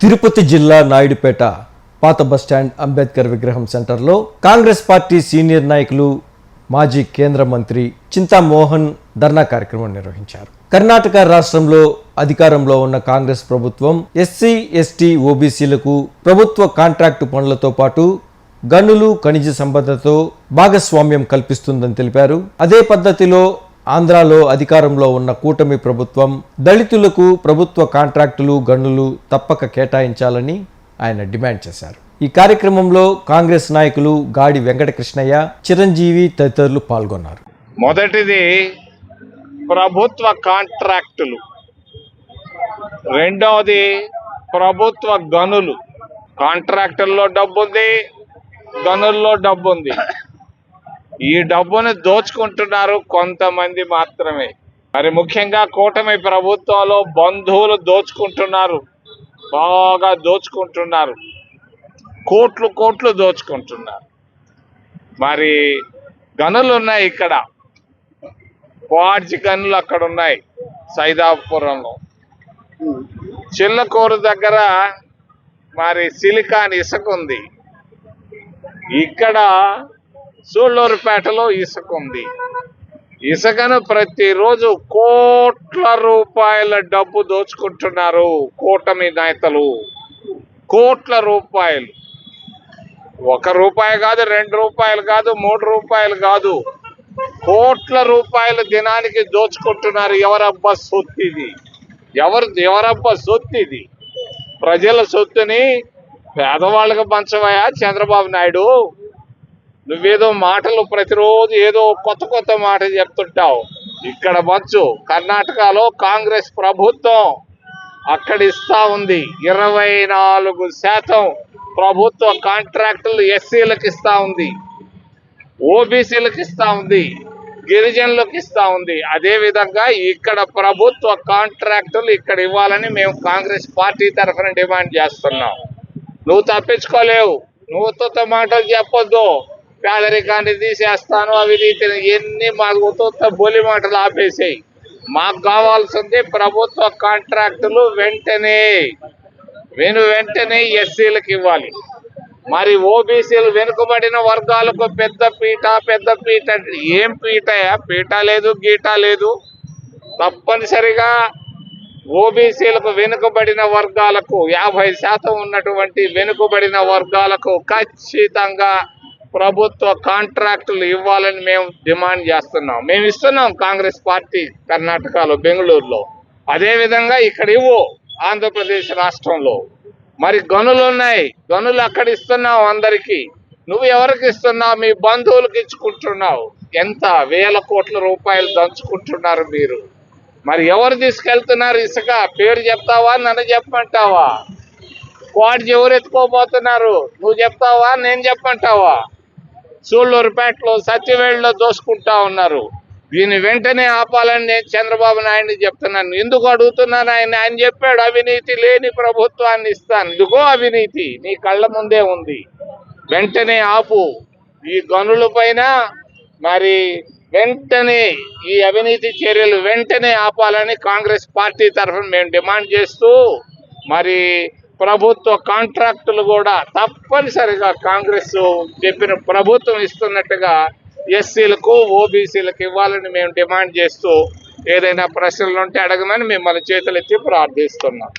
తిరుపతి జిల్లా నాయుడుపేట పాత బస్టాండ్ అంబేద్కర్ విగ్రహం సెంటర్లో కాంగ్రెస్ పార్టీ సీనియర్ నాయకులు మాజీ కేంద్ర మంత్రి చింతామోహన్ ధర్నా కార్యక్రమం నిర్వహించారు. కర్ణాటక రాష్ట్రంలో అధికారంలో ఉన్న కాంగ్రెస్ ప్రభుత్వం ఎస్సీ ఎస్టీ ఓబీసీలకు ప్రభుత్వ కాంట్రాక్టు పనులతో పాటు గనులు ఖనిజ సంపదతో భాగస్వామ్యం కల్పిస్తుందని తెలిపారు. అదే పద్ధతిలో ఆంధ్రాలో అధికారంలో ఉన్న కూటమి ప్రభుత్వం దళితులకు ప్రభుత్వ కాంట్రాక్టులు గనులు తప్పక కేటాయించాలని ఆయన డిమాండ్ చేశారు. ఈ కార్యక్రమంలో కాంగ్రెస్ నాయకులు గాడి వెంకటకృష్ణయ్య చిరంజీవి తదితరులు పాల్గొన్నారు. మొదటిది ప్రభుత్వ కాంట్రాక్టులు. రెండవది ప్రభుత్వ గనులు. కాంట్రాక్టుల్లో డబ్బు ఉంది గనుల్లో డబ్బు ఉంది ఈ డబ్బును దోచుకుంటున్నారు కొంతమంది మాత్రమే. మరి ముఖ్యంగా కూటమి ప్రభుత్వంలో బంధువులు దోచుకుంటున్నారు. బాగా దోచుకుంటున్నారు. కోట్లు కోట్లు దోచుకుంటున్నారు. మరి గనులు ఉన్నాయి ఇక్కడ. క్వార్జ్ గనులు అక్కడ ఉన్నాయి సైదాపురంలో. చిల్లకూరు దగ్గర మరి సిలికాన్ ఇసుక ఉంది. ఇక్కడ సూళ్ళూరుపేటలో ఇసుక ఉంది. ఇసుకను ప్రతిరోజు కోట్ల రూపాయల డబ్బు దోచుకుంటున్నారు కూటమి నేతలు. కోట్ల రూపాయలు. ఒక రూపాయి కాదు రెండు రూపాయలు కాదు మూడు రూపాయలు కాదు. కోట్ల రూపాయలు దినానికి దోచుకుంటున్నారు ఎవరబ్బా సొత్తు ఇది? ఎవరు ఎవరబ్బా సొత్తు ఇది? ప్రజల సొత్తుని పేదవాళ్ళకి పంచవయా చంద్రబాబు నాయుడు? నువ్వేదో మాటలు ప్రతిరోజు ఏదో కొత్త కొత్త మాట చెప్తుంటావు. ఇక్కడ మంచు కర్ణాటకలో కాంగ్రెస్ ప్రభుత్వం అక్కడ ఇస్తా ఉంది. ఇరవై నాలుగు శాతం ప్రభుత్వ కాంట్రాక్టులు ఎస్సీలకు ఇస్తా ఉంది. ఓబీసీలకు ఇస్తా ఉంది. గిరిజనులకు ఇస్తా ఉంది. అదే విధంగా ఇక్కడ ప్రభుత్వ కాంట్రాక్టులు ఇక్కడ ఇవ్వాలని మేము కాంగ్రెస్ పార్టీ తరఫున డిమాండ్ చేస్తున్నాం. నువ్వు తప్పించుకోలేవు. నువ్వు ఉత్త మాటలు చెప్పొద్దు. పేదరికాన్ని తీసేస్తాను అవినీతిని ఎన్ని మాకు ఉత్త బొలి మాటలు ఆపేసాయి. మాకు కావాల్సింది ప్రభుత్వ కాంట్రాక్టులు వెంటనే. వెను వెంటనే ఎస్సీలకు ఇవ్వాలి. మరి ఓబీసీలు వెనుకబడిన వర్గాలకు పెద్ద పీట పెద్ద పీట ఏం పీటయా? పీట లేదు గీట లేదు. తప్పనిసరిగా ఓబీసీలకు వెనుకబడిన వర్గాలకు యాభై శాతం ఉన్నటువంటి వెనుకబడిన వర్గాలకు ఖచ్చితంగా ప్రభుత్వ కాంట్రాక్టులు ఇవ్వాలని మేము డిమాండ్ చేస్తున్నాం. మేము ఇస్తున్నాం కాంగ్రెస్ పార్టీ కర్ణాటకలో బెంగళూరులో. అదేవిధంగా ఇక్కడ ఇవ్వు ఆంధ్రప్రదేశ్ రాష్ట్రంలో. మరి గనులు ఉన్నాయి. గనులు అక్కడ ఇస్తున్నావు అందరికీ. నువ్వు ఎవరికి ఇస్తున్నావు? మీ బంధువులకు ఇచ్చుకుంటున్నావు. ఎంత వేల కోట్ల రూపాయలు దంచుకుంటున్నారు మీరు. మరి ఎవరు తీసుకెళ్తున్నారు ఇసుక? పేరు చెప్తావా? నన్ను చెప్పమంటావా? క్వాడ్జ్ ఎవరు ఎత్తుకోబోతున్నారు? నువ్వు చెప్తావా? నేను చెప్పమంటావా? సూళ్ళూరుపేటలో సత్యవేళ్ళలో దోసుకుంటా ఉన్నారు. దీన్ని వెంటనే ఆపాలని నేను చంద్రబాబు నాయుడిని చెప్తున్నాను. ఎందుకు అడుగుతున్నాను ఆయన? ఆయన చెప్పాడు అవినీతి లేని ప్రభుత్వాన్ని ఇస్తాను. ఇదిగో అవినీతి నీ కళ్ళ ముందే ఉంది. వెంటనే ఆపు. ఈ గనుల పైన మరి వెంటనే ఈ అవినీతి చర్యలు వెంటనే ఆపాలని కాంగ్రెస్ పార్టీ తరఫున మేము డిమాండ్ చేస్తూ మరి ప్రభుత్వ కాంట్రాక్టులు కూడా తప్పనిసరిగా కాంగ్రెస్ చెప్పిన ప్రభుత్వం ఇస్తున్నట్టుగా ఎస్సీలకు ఓబీసీలకు ఇవ్వాలని మేము డిమాండ్ చేస్తూ ఏదైనా ప్రశ్నలు ఉంటే అడగమని మిమ్మల్ని చేతులెత్తి ప్రార్థిస్తున్నాం.